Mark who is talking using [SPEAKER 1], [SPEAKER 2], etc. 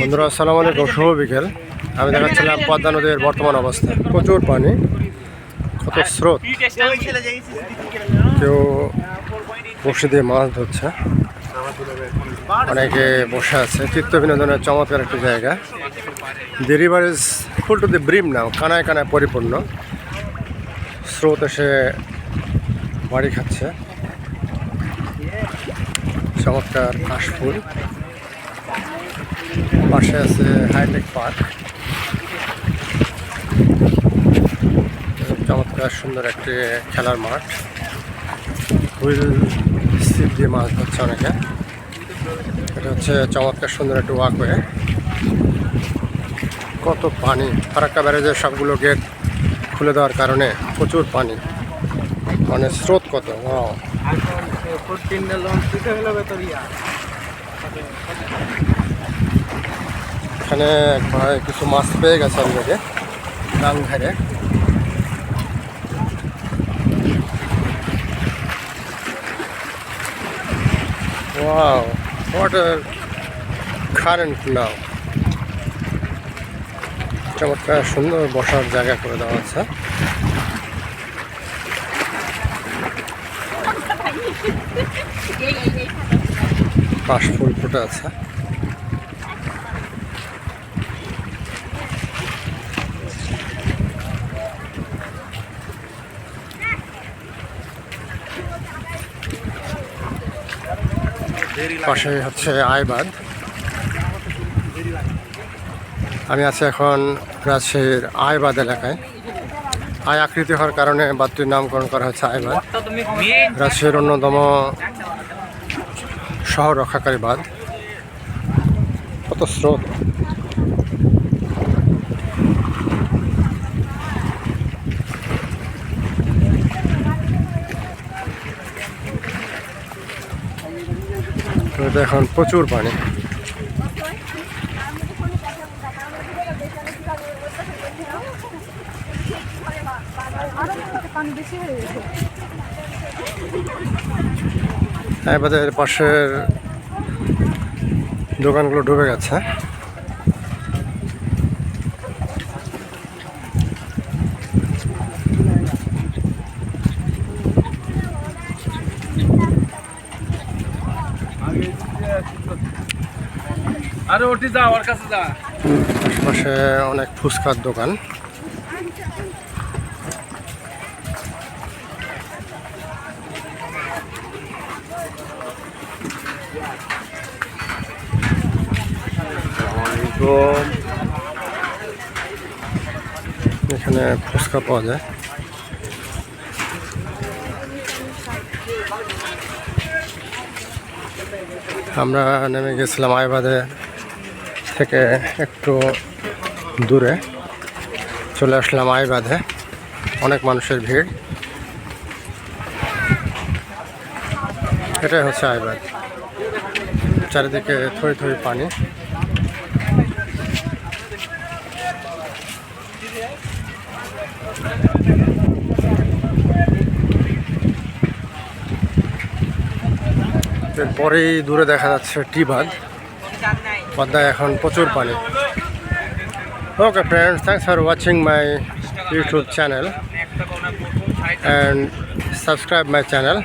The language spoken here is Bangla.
[SPEAKER 1] বন্ধুরা, আসসালামু আলাইকুম। শুভ বিকেল। আমি দেখাচ্ছিলাম পদ্মা নদীর বর্তমান অবস্থা। প্রচুর পানি। কত স্রোত। কেউ বসে দিয়ে মাছ ধরছে। অনেকে বসে আছে। চিত্ত বিনোদনের চমৎকার একটি জায়গা। The river is full to the brim now, কানায় কানায় পরিপূর্ণ। স্রোত এসে বাড়ি খাচ্ছে। চমৎকার কাশফুল। পাশে আছে হাইটেক পার্ক। চমৎকার সুন্দর একটি খেলার মাঠ। হুইল সিপ দিয়ে মাছ ধরছে অনেকে। এটা হচ্ছে চমৎকার সুন্দর একটি ওয়াকওয়ে কত পানি। ফারাক্কা ব্যারেজের সবগুলো গেট খুলে দেওয়ার কারণে প্রচুর পানি। মানে স্রোত কত? Wow! এখানে কিছু মাছ পেয়ে গেছে অলরেডি ডাং ধারে Wow. চমৎকার, সুন্দর বসার জায়গা করে দেওয়া আছে। পাশ ফুল ফুটে আছে। পাশে হচ্ছে আইবাদ। আমি আছি এখন রাজশাহীর আইবাদ এলাকায়। আয় আকৃতি হওয়ার কারণে বাদটির নামকরণ করা হচ্ছে আইবাদ। রাজশাহীর অন্যতম শহর রক্ষাকারী বাঁধ কত স্রোত। নদীতে এখন প্রচুর পানি। আমাদের পাশের দোকানগুলো ডুবে গেছে।
[SPEAKER 2] আরে ওটি যা ওর কাছে যা।
[SPEAKER 1] আশেপাশে অনেক ফুচকার দোকান। এখানে ফুচকা পাওয়া যায়। আমরা নেমে গেছিলাম আইবাদে থেকে একটু দূরে। চলে আসলাম আইবাদে। অনেক মানুষের ভিড়। এটাই হচ্ছে আইবাদ। চারিদিকে থই থই পানি। এরপরেই দূরে দেখা যাচ্ছে টি বাঁধ। পদ্মায় এখন প্রচুর পানি। Okay friends thanks for watching my YouTube channel and subscribe my channel